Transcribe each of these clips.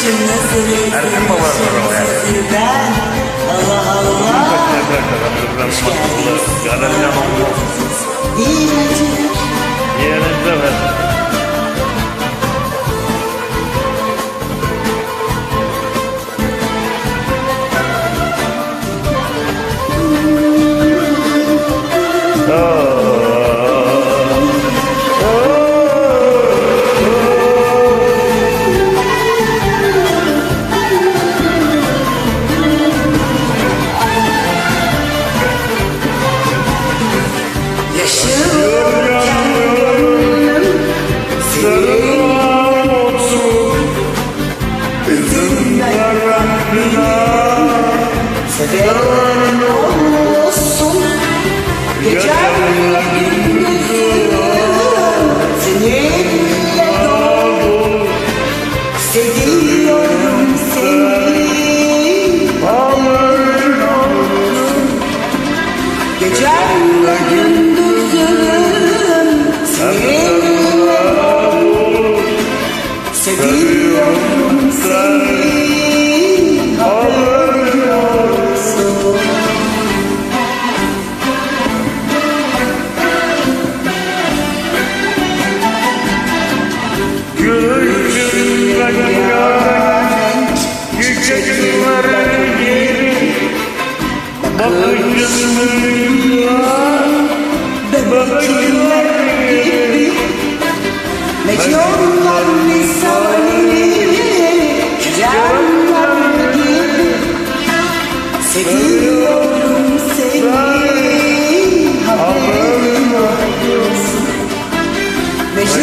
Erken baba sizden Allah Allah. Hoş geldiniz. Seven olsun Gecemle gündüzüm Seninle dolu Seviyorum seni Gecemle gündüzüm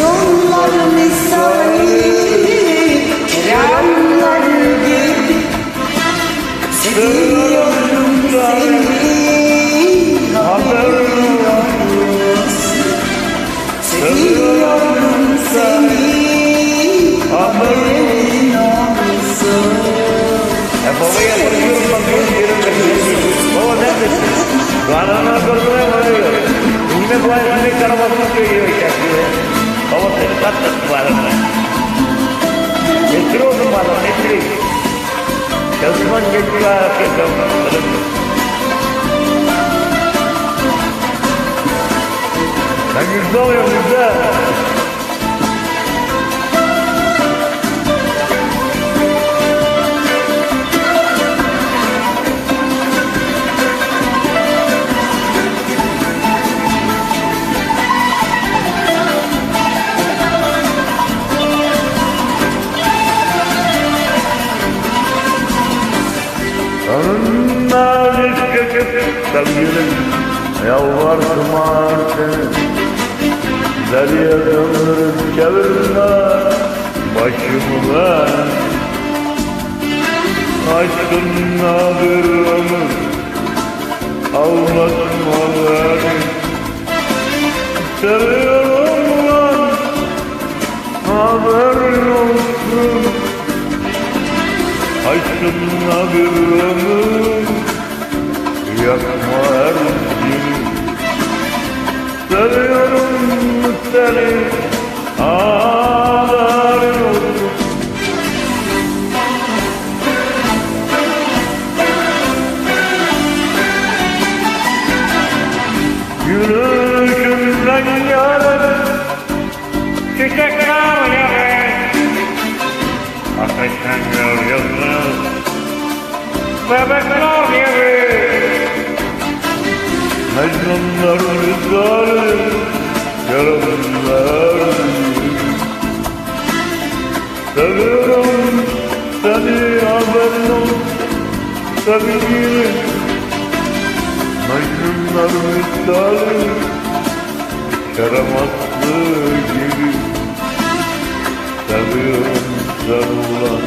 Mecnunlar misali Keremler gibi Seviyorum seni cuantas cuadras. El trono malonetre, el man que iba a hacer la Они здоровы, да. Onunla düşkü sevgilim Yalvarsın artık. Deliye dönür çevirme Başımı ben Aşkınla bir ömür Aşkınla bir ömür Yakma her gün Seviyorum seni Görüyorsun Bebekler yarın Mecnunlar rüzgarı Yarınlar Seviyorum seni haberin olsun Sevgilim Mecnunlar rüzgarı Yaramazlı gibi Seviyorum sen ulan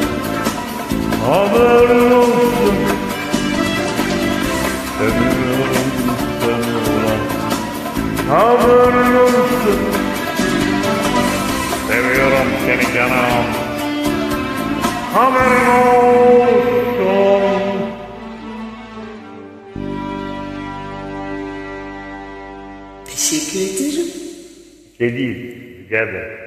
Haberin olsun. Seviyorum seni. Ulan Haberin olsun. Seviyorum seni canım. Haberin olsun. Teşekkür ederim. Şey değil, rica ederim.